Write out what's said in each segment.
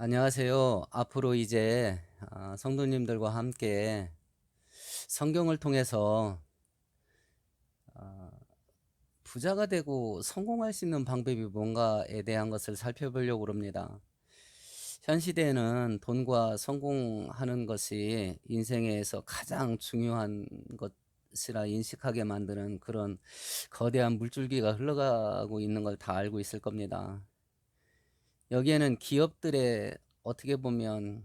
안녕하세요. 앞으로 이제 아, 성도님들과 함께 성경을 통해서 아, 부자가 되고 성공할 수 있는 방법이 뭔가에 대한 것을 살펴보려고 합니다. 현 시대에는 돈과 성공하는 것이 인생에서 가장 중요한 것이라 인식하게 만드는 그런 거대한 물줄기가 흘러가고 있는 걸 다 알고 있을 겁니다. 여기에는 기업들의 어떻게 보면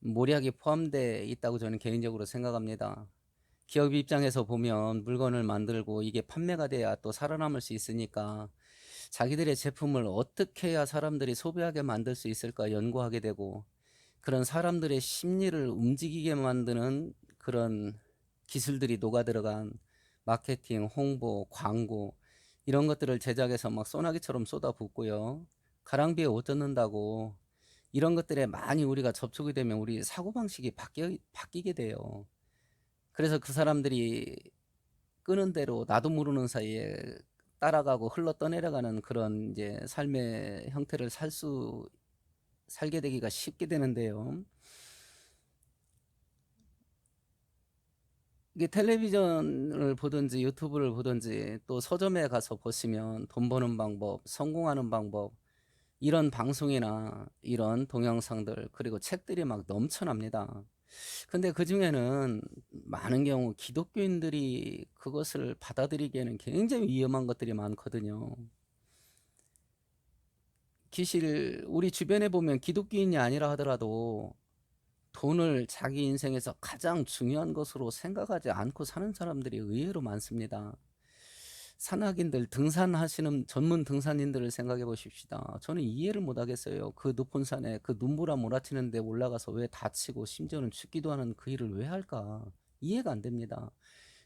모략이 포함되어 있다고 저는 개인적으로 생각합니다. 기업 입장에서 보면 물건을 만들고 이게 판매가 돼야 또 살아남을 수 있으니까 자기들의 제품을 어떻게 해야 사람들이 소비하게 만들 수 있을까 연구하게 되고 그런 사람들의 심리를 움직이게 만드는 그런 기술들이 녹아 들어간 마케팅, 홍보, 광고 이런 것들을 제작해서 막 소나기처럼 쏟아붓고요. 가랑비에 옷 젖는다고 이런 것들에 많이 우리가 접촉이 되면 우리 사고방식이 바뀌, 바뀌게 돼요. 그래서 그 사람들이 끄는 대로 나도 모르는 사이에 따라가고 흘러 떠내려가는 그런 이제 삶의 형태를 살 수, 살게 되기가 쉽게 되는데요. 이게 텔레비전을 보든지 유튜브를 보든지 또 서점에 가서 보시면 돈 버는 방법, 성공하는 방법, 이런 방송이나 이런 동영상들, 그리고 책들이 막 넘쳐납니다. 근데 그 중에는 많은 경우 기독교인들이 그것을 받아들이기에는 굉장히 위험한 것들이 많거든요. 기실, 우리 주변에 보면 기독교인이 아니라 하더라도 돈을 자기 인생에서 가장 중요한 것으로 생각하지 않고 사는 사람들이 의외로 많습니다. 산악인들, 등산하시는 전문 등산인들을 생각해 보십시다. 저는 이해를 못 하겠어요. 그 높은 산에 그 눈보라 몰아치는데 올라가서 왜 다치고 심지어는 죽기도 하는 그 일을 왜 할까? 이해가 안 됩니다.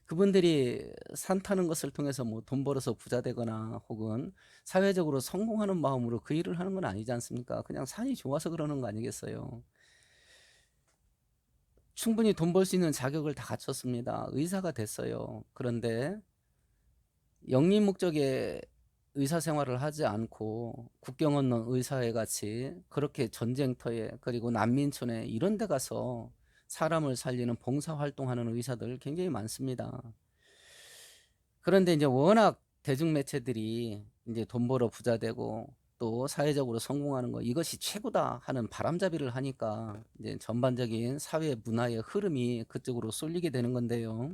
그분들이 산 타는 것을 통해서 뭐 돈 벌어서 부자 되거나 혹은 사회적으로 성공하는 마음으로 그 일을 하는 건 아니지 않습니까? 그냥 산이 좋아서 그러는 거 아니겠어요? 충분히 돈 벌 수 있는 자격을 다 갖췄습니다. 의사가 됐어요. 그런데 영리 목적의 의사 생활을 하지 않고 국경 없는 의사회 같이 그렇게 전쟁터에 그리고 난민촌에 이런 데 가서 사람을 살리는 봉사 활동하는 의사들 굉장히 많습니다. 그런데 이제 워낙 대중 매체들이 이제 돈 벌어 부자 되고 또 사회적으로 성공하는 거 이것이 최고다 하는 바람잡이를 하니까 이제 전반적인 사회 문화의 흐름이 그쪽으로 쏠리게 되는 건데요.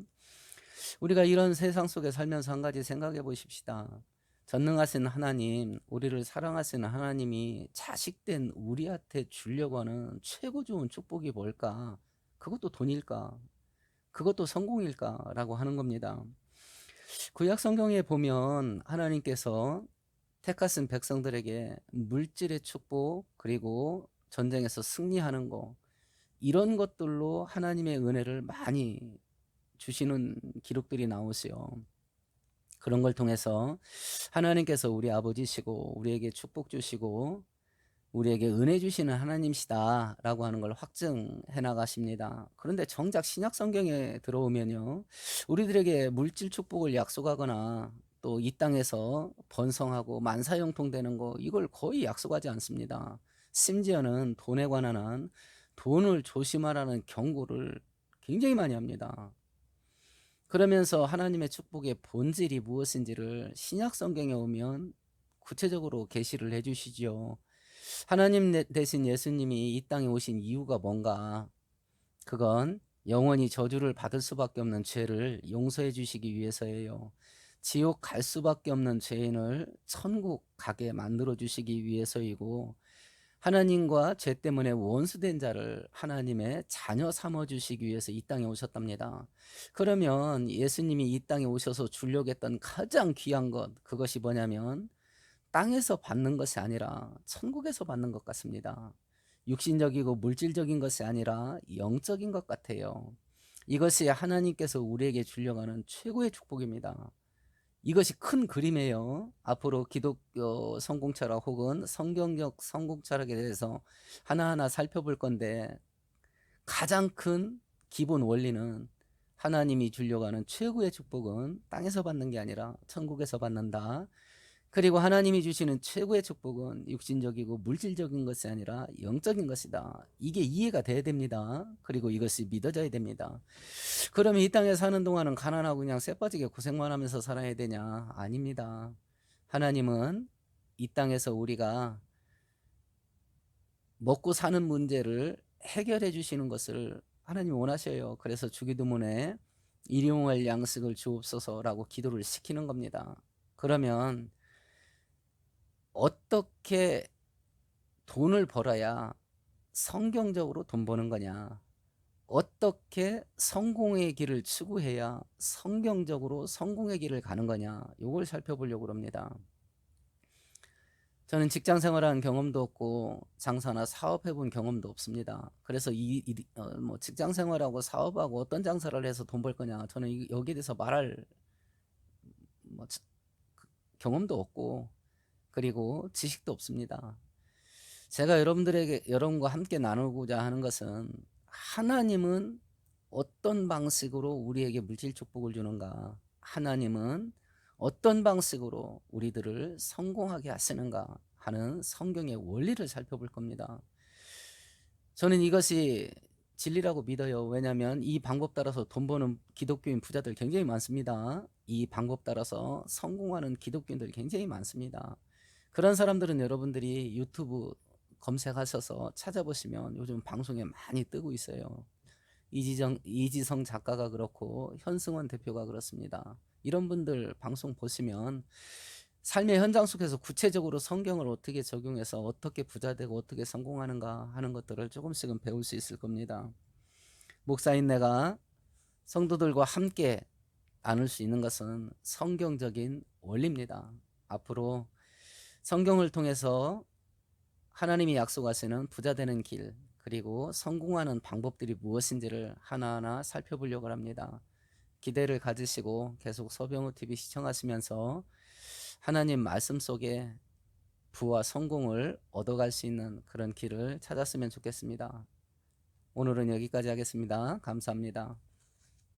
우리가 이런 세상 속에 살면서 한 가지 생각해 보십시다. 전능하신 하나님, 우리를 사랑하시는 하나님이 자식된 우리한테 주려고 하는 최고 좋은 축복이 뭘까? 그것도 돈일까? 그것도 성공일까? 라고 하는 겁니다. 구약 성경에 보면 하나님께서 택하신 백성들에게 물질의 축복, 그리고 전쟁에서 승리하는 거, 이런 것들로 하나님의 은혜를 많이 주시는 기록들이 나오세요. 그런 걸 통해서 하나님께서 우리 아버지시고 우리에게 축복 주시고 우리에게 은혜 주시는 하나님이시다라고 하는 걸 확증해 나가십니다. 그런데 정작 신약 성경에 들어오면요. 우리들에게 물질 축복을 약속하거나 또 이 땅에서 번성하고 만사형통 되는 거 이걸 거의 약속하지 않습니다. 심지어는 돈에 관한 한 돈을 조심하라는 경고를 굉장히 많이 합니다. 그러면서 하나님의 축복의 본질이 무엇인지를 신약 성경에 오면 구체적으로 계시를 해 주시죠. 하나님 대신 예수님이 이 땅에 오신 이유가 뭔가? 그건 영원히 저주를 받을 수밖에 없는 죄를 용서해 주시기 위해서예요. 지옥 갈 수밖에 없는 죄인을 천국 가게 만들어 주시기 위해서이고 하나님과 죄 때문에 원수된 자를 하나님의 자녀 삼아 주시기 위해서 이 땅에 오셨답니다. 그러면 예수님이 이 땅에 오셔서 주려고 했던 가장 귀한 것 그것이 뭐냐면 땅에서 받는 것이 아니라 천국에서 받는 것 같습니다. 육신적이고 물질적인 것이 아니라 영적인 것 같아요. 이것이 하나님께서 우리에게 주려고 하는 최고의 축복입니다. 이것이 큰 그림이에요. 앞으로 기독교 성공철학 혹은 성경적 성공철학에 대해서 하나하나 살펴볼 건데 가장 큰 기본 원리는 하나님이 주려고 하는 최고의 축복은 땅에서 받는 게 아니라 천국에서 받는다. 그리고 하나님이 주시는 최고의 축복은 육신적이고 물질적인 것이 아니라 영적인 것이다. 이게 이해가 돼야 됩니다. 그리고 이것이 믿어져야 됩니다. 그러면 이 땅에 사는 동안은 가난하고 그냥 쎄빠지게 고생만 하면서 살아야 되냐? 아닙니다. 하나님은 이 땅에서 우리가 먹고 사는 문제를 해결해 주시는 것을 하나님 원하셔요. 그래서 주기도문에 일용할 양식을 주옵소서라고 기도를 시키는 겁니다. 그러면 어떻게 돈을 벌어야 성경적으로 돈 버는 거냐? 어떻게 성공의 길을 추구해야 성경적으로 성공의 길을 가는 거냐? 요걸 살펴보려고 합니다. 저는 직장 생활한 경험도 없고 장사나 사업해 본 경험도 없습니다. 그래서 이, 이 어, 뭐 직장 생활하고 사업하고 어떤 장사를 해서 돈 벌 거냐? 저는 이- 여기에 대해서 말할 뭐 치- 그 경험도 없고 그리고 지식도 없습니다. 제가 여러분들에게 여러분과 함께 나누고자 하는 것은 하나님은 어떤 방식으로 우리에게 물질 축복을 주는가? 하나님은 어떤 방식으로 우리들을 성공하게 하시는가 하는 성경의 원리를 살펴볼 겁니다. 저는 이것이 진리라고 믿어요. 왜냐하면 이 방법 따라서 돈 버는 기독교인 부자들 굉장히 많습니다. 이 방법 따라서 성공하는 기독교인들이 굉장히 많습니다. 그런 사람들은 여러분들이 유튜브 검색하셔서 찾아보시면 요즘 방송에 많이 뜨고 있어요. 이지정, 이지성 작가가 그렇고 현승원 대표가 그렇습니다. 이런 분들 방송 보시면 삶의 현장 속에서 구체적으로 성경을 어떻게 적용해서 어떻게 부자 되고 어떻게 성공하는가 하는 것들을 조금씩은 배울 수 있을 겁니다. 목사인 내가 성도들과 함께 나눌 수 있는 것은 성경적인 원리입니다. 앞으로 성경을 통해서 하나님이 약속하시는 부자 되는 길 그리고 성공하는 방법들이 무엇인지를 하나하나 살펴보려고 합니다. 기대를 가지시고 계속 서병우 TV 시청하시면서 하나님 말씀 속에 부와 성공을 얻어갈 수 있는 그런 길을 찾았으면 좋겠습니다. 오늘은 여기까지 하겠습니다. 감사합니다.